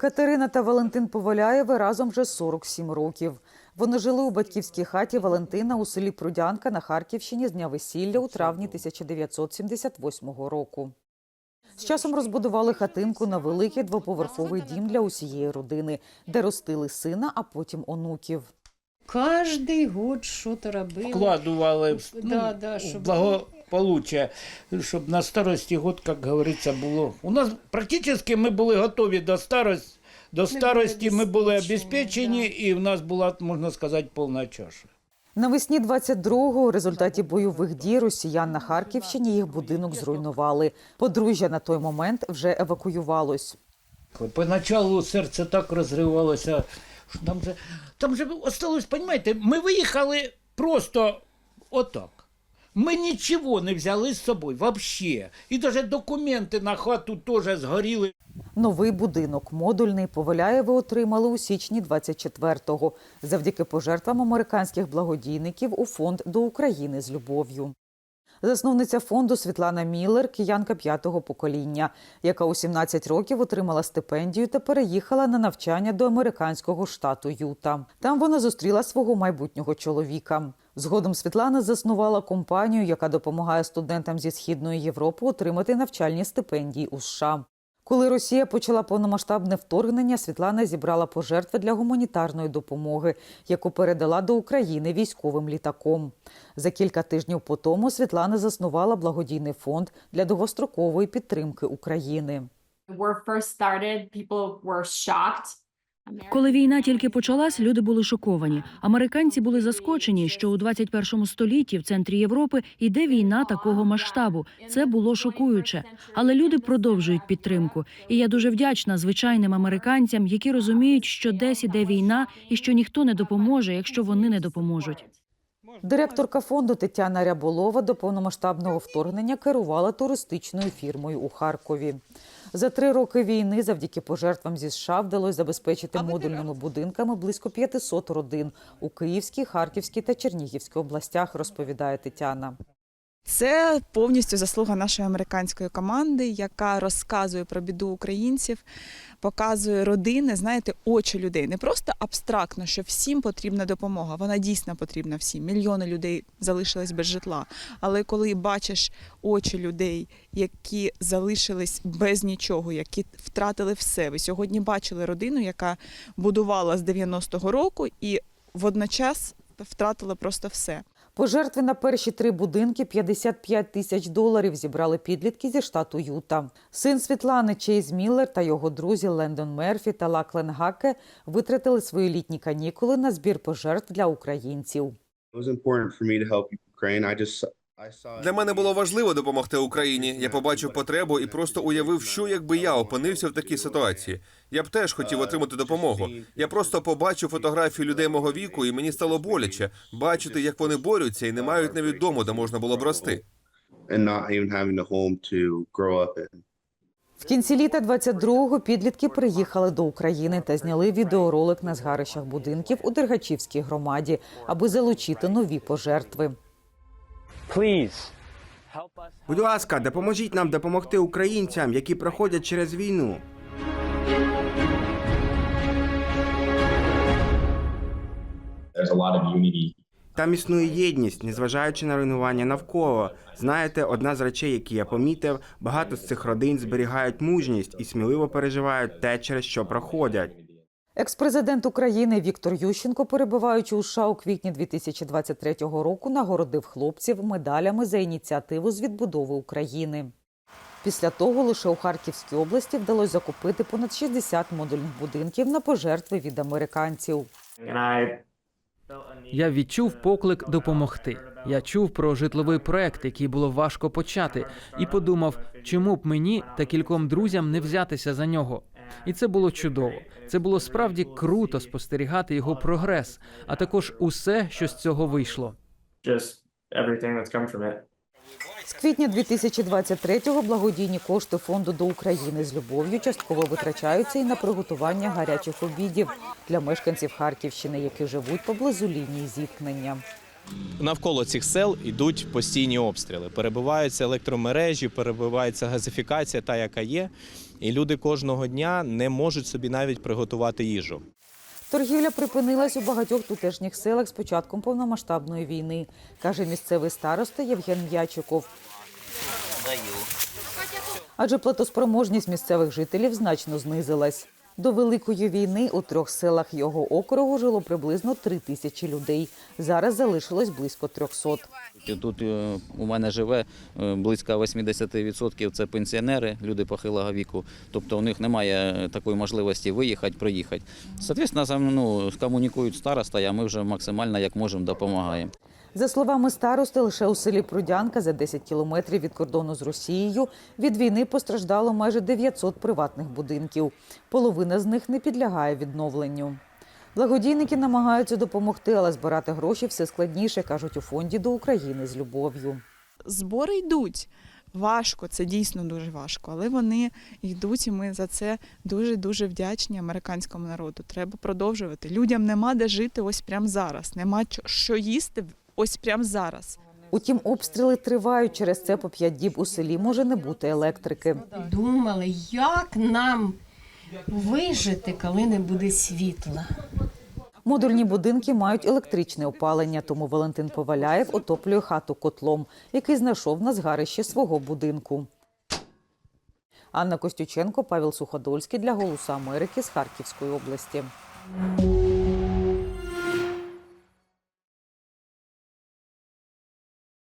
Катерина та Валентин Поваляєви разом вже 47 років. Вони жили у батьківській хаті Валентина у селі Прудянка на Харківщині з дня весілля у травні 1978 року. З часом розбудували хатинку на великий двоповерховий дім для усієї родини, де ростили сина, а потім онуків. Кожний год щось робили. вкладували в ну, Да, да, щоб- благополуччя, щоб на старості год, як говориться, було. У нас практично ми були готові до старості. До старості ми були обезпечені, і в нас була, можна сказати, повна чаша. Навесні 22-го у результаті бойових дій росіян на Харківщині їх будинок зруйнували. Подружжя на той момент вже евакуювалось. Поначалу серце так розривалося, що там же, там же осталось, розумієте, ми виїхали просто отак. Ми нічого не взяли з собою, взагалі. І навіть документи на хату теж згоріли. Новий будинок модульний Поваляєви отримали у січні 24-го завдяки пожертвам американських благодійників у фонд до України з любов'ю. Засновниця фонду Світлана Міллер, киянка п'ятого покоління, яка у 17 років отримала стипендію та переїхала на навчання до американського штату Юта. Там вона зустріла свого майбутнього чоловіка. Згодом Світлана заснувала компанію, яка допомагає студентам зі східної Європи отримати навчальні стипендії у США. Коли Росія почала повномасштабне вторгнення, Світлана зібрала пожертви для гуманітарної допомоги, яку передала до України військовим літаком. За кілька тижнів по тому Світлана заснувала благодійний фонд для довгострокової підтримки України. war first people were shocked. Коли війна тільки почалась, люди були шоковані. Американці були заскочені, що у 21 столітті в центрі Європи йде війна такого масштабу. Це було шокуюче. Але люди продовжують підтримку. І я дуже вдячна звичайним американцям, які розуміють, що десь іде війна і що ніхто не допоможе, якщо вони не допоможуть. Директорка фонду Тетяна Ряболова до повномасштабного вторгнення керувала туристичною фірмою у Харкові. За три роки війни, завдяки пожертвам зі США, вдалося забезпечити модульними будинками близько 500 родин у Київській, Харківській та Чернігівській областях, розповідає Тетяна. Це повністю заслуга нашої американської команди, яка розказує про біду українців, показує родини, знаєте, очі людей. Не просто абстрактно, що всім потрібна допомога. Вона дійсно потрібна всім. Мільйони людей залишились без житла. Але коли бачиш очі людей, які залишились без нічого, які втратили все. Ви сьогодні бачили родину, яка будувала з 90-го року і водночас втратила просто все. Пожертви на перші три будинки 55 тисяч доларів зібрали підлітки зі штату Юта. Син Світлани Чейз Міллер та його друзі Лендон Мерфі та Лаклен Гаке витратили свої літні канікули на збір пожертв для українців. It was important for me to help Для мене було важливо допомогти Україні. Я побачив потребу і просто уявив, що якби я опинився в такій ситуації. Я б теж хотів отримати допомогу. Я просто побачив фотографії людей мого віку, і мені стало боляче бачити, як вони борються і не мають навіть дому, де можна було б рости. В кінці літа 22-го підлітки приїхали до України та зняли відеоролик на згарищах будинків у Дергачівській громаді, аби залучити нові пожертви. Будь ласка, допоможіть нам допомогти українцям, які проходять через війну. There's a lot of unity Там існує єдність, незважаючи на руйнування навколо. Знаєте, одна з речей, які я помітив, багато з цих родин зберігають мужність і сміливо переживають те, через що проходять. Екс-президент України Віктор Ющенко, перебуваючи у США у квітні 2023 року, нагородив хлопців медалями за ініціативу з відбудови України. Після того лише у Харківській області вдалося закупити понад 60 модульних будинків на пожертви від американців. Я відчув поклик допомогти. Я чув про житловий проект, який було важко почати, і подумав, чому б мені та кільком друзям не взятися за нього. І це було чудово. Це було справді круто спостерігати його прогрес, а також усе, що з цього вийшло. З квітня 2023-го благодійні кошти фонду до України з любов'ю частково витрачаються і на приготування гарячих обідів для мешканців Харківщини, які живуть поблизу лінії зіткнення. Навколо цих сел йдуть постійні обстріли. Перебиваються електромережі, перебивається газифікація, та яка є. І люди кожного дня не можуть собі навіть приготувати їжу. Торгівля припинилась у багатьох тутешніх селах з початком повномасштабної війни, каже місцевий староста Євген М'ячиков. Адже платоспроможність місцевих жителів значно знизилась. До великої війни у трьох селах його округу жило приблизно три тисячі людей. Зараз залишилось близько 300. Тут е, у мене живе е, близько 80% це пенсіонери, люди похилого віку. Тобто у них немає такої можливості виїхати, приїхати. Соответственно, ну, комунікують староста, а ми вже максимально як можемо допомагаємо. За словами старости, лише у селі Прудянка за 10 кілометрів від кордону з Росією від війни постраждало майже 900 приватних будинків. Половина з них не підлягає відновленню. Благодійники намагаються допомогти, але збирати гроші все складніше, кажуть у фонді до України з любов'ю. Збори йдуть. Важко, це дійсно дуже важко, але вони йдуть, і ми за це дуже дуже вдячні американському народу. Треба продовжувати. Людям нема де жити ось прямо зараз. Нема що їсти ось прямо зараз. Утім, обстріли тривають. Через це по п'ять діб у селі може не бути електрики. Думали, як нам вижити, коли не буде світла. Модульні будинки мають електричне опалення, тому Валентин Поваляєв отоплює хату котлом, який знайшов на згарищі свого будинку. Анна Костюченко, Павел Суходольський для Голосу Америки з Харківської області.